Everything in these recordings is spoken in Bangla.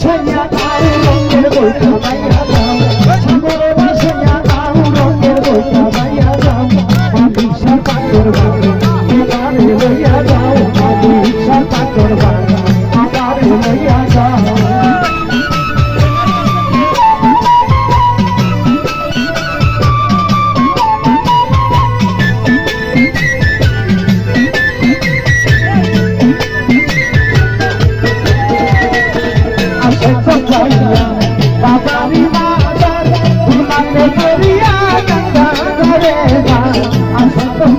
ছেড়ে তাই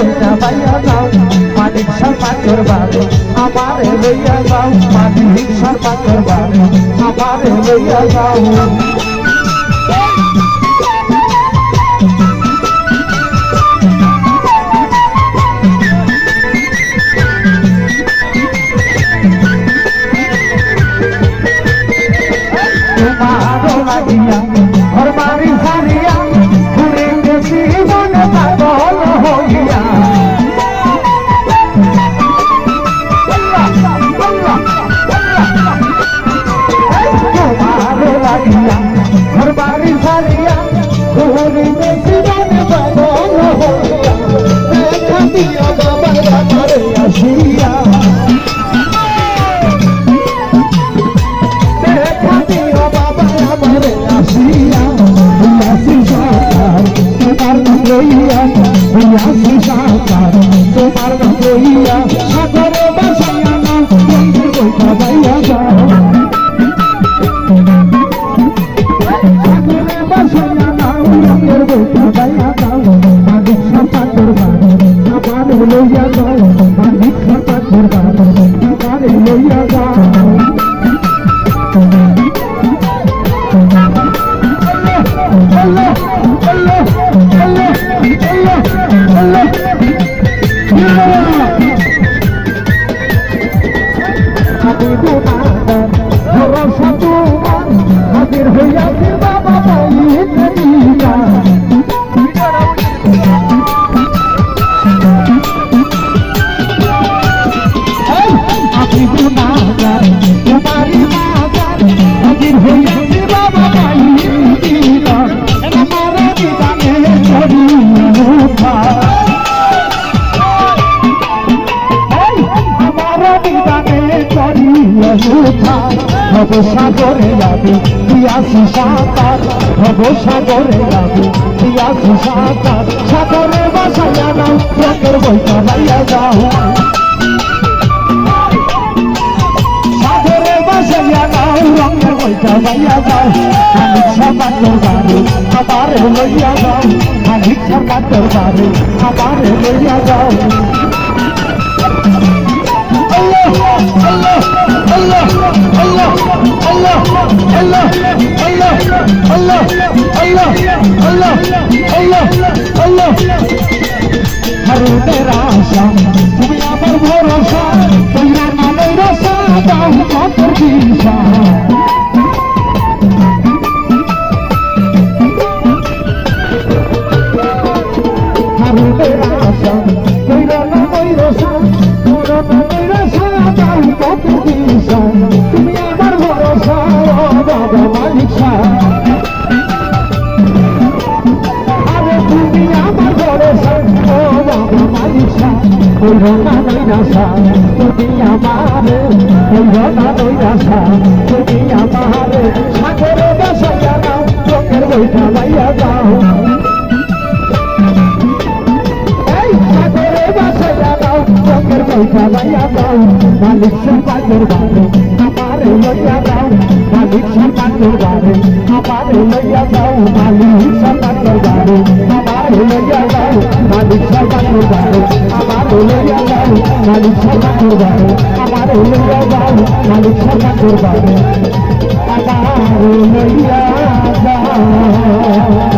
লইয়া বাইয়া যাও মালিক শর্মা করবাবে আমারে লইয়া যাও মালিক শর্মা করবাবে আমারে লইয়া যাও। তোমার লইয়া আসি সাকার তোমার লইয়া সাগরে বাসাইয়া না বন্ধু বইটা বাইয়া যাও সাগরে বাসাইয়া না রঙের বইটা বাইয়া যাও মালিক সাকার বাড়ি আমারে লইয়া যাও দিব না ভরসা তোমার হাজির হইয়াছে বাবা পাইতে দিলা আমি গুণাগার তোমারই মাগার হাজির হইয়াছে উঠা ভব সাগরে যাবে পিয়াসি সাঁতার ভব সাগরে যাবে পিয়াসি সাঁতার সাগরে বাসাইয়া নাও রঙের বইটা বাইয়া যাও সাগরে বাসাইয়া নাও রঙের বইটা বাইয়া যাও মালিক সবার দরবারে আমার লইয়া যাও মালিক সবার দরবারে আমার লইয়া যাও আল্লাহ আল্লাহ আল্লাহ আল্লাহ আল্লাহ আল্লাহ আল্লাহ হারুনের আশা তুমি আমার ভরসা তোমরা নামের রসা দাও কত দিশা হারুনের আশা তোমরা নামের রসা তোমরা নামের কইরো না দৈরাসা তুমি আমার কইরো না দৈরাসা তুমি আমার মালিক সে বারে আমার লইয়া যাও মালিক সাতার দরবারে, আমার লইয়া যাও মালিক সাতার দরবারে, আমার লইয়া যাও মালিক সাতার দরবারে, আমার লইয়া যাও মালিক সাতার দরবারে, আমার লইয়া যাও।